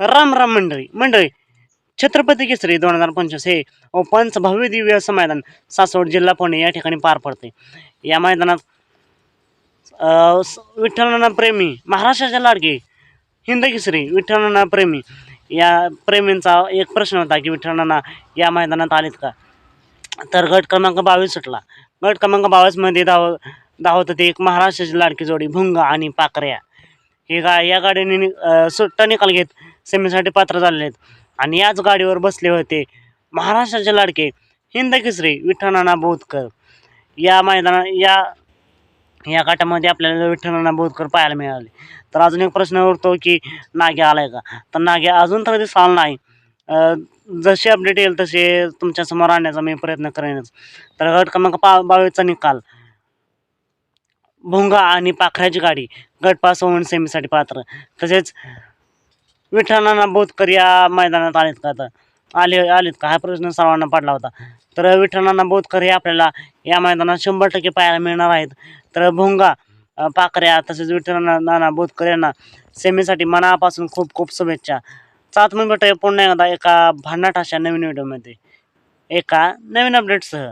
राम राम मंडळी. मंडळी छत्रपती केसरी दोन हजार पंचवीस हे पंच भव्य दिव्य असं मैदान सासवड जिल्हा पुणे या ठिकाणी पार पडते या मैदानात विठ्ठलनाना प्रेमी महाराष्ट्राच्या लाडके हिंद केसरी विठ्ठलनाना प्रेमी. या प्रेमींचा एक प्रश्न होता की विठ्ठलनाना या मैदानात आलेत का? तर गट क्रमांक बावीस सुटला. गट क्रमांक बावीसमध्ये धाव धावत होते एक महाराष्ट्राची लाडकी जोडी भुंगा आणि पाकऱ्या हे गा या गाडीने नि- सुट्टा निकाल घेत सेमीसाठी पात्र झालेले आहेत आणि याच गाडीवर बसले होते महाराष्ट्राचे लाडके हिंद केसरी विठ्ठलनाना बोधकर. या मैदाना या या गटामध्ये आपल्याला विठ्ठलनाना बोधकर पाहायला मिळाले. तर अजून एक प्रश्न उरतो की नाग्या आलाय का? तर नाग्या अजून तर दिसला नाही. जशी अपडेट येईल तसे तुमच्यासमोर आणण्याचा मी प्रयत्न करेनच. तर गट क्रमांक पा बावीसचा निकाल. भोंगा आणि पाखराची गाडी. गटपास होऊन सेमीसाठी पात्र. तसेच विठ्ठलांना बोधकर या मैदानात आलेत का तर आले आलेत का? हा प्रश्न सर्वांना पडला होता. तर विठ्ठलांना बोधकर हे आपल्याला या मैदानात शंभर टक्के पाहायला मिळणार आहेत. तर भोंगा पाखऱ्या तसेच विठ्ठलांना नाना बोधकर यांना सेमीसाठी मनापासून खूप खूप शुभेच्छा. सात मिनिट पुन्हा एकदा एका भन्नाट अशा नवीन व्हिडिओमध्ये. एका नवीन अपडेटसह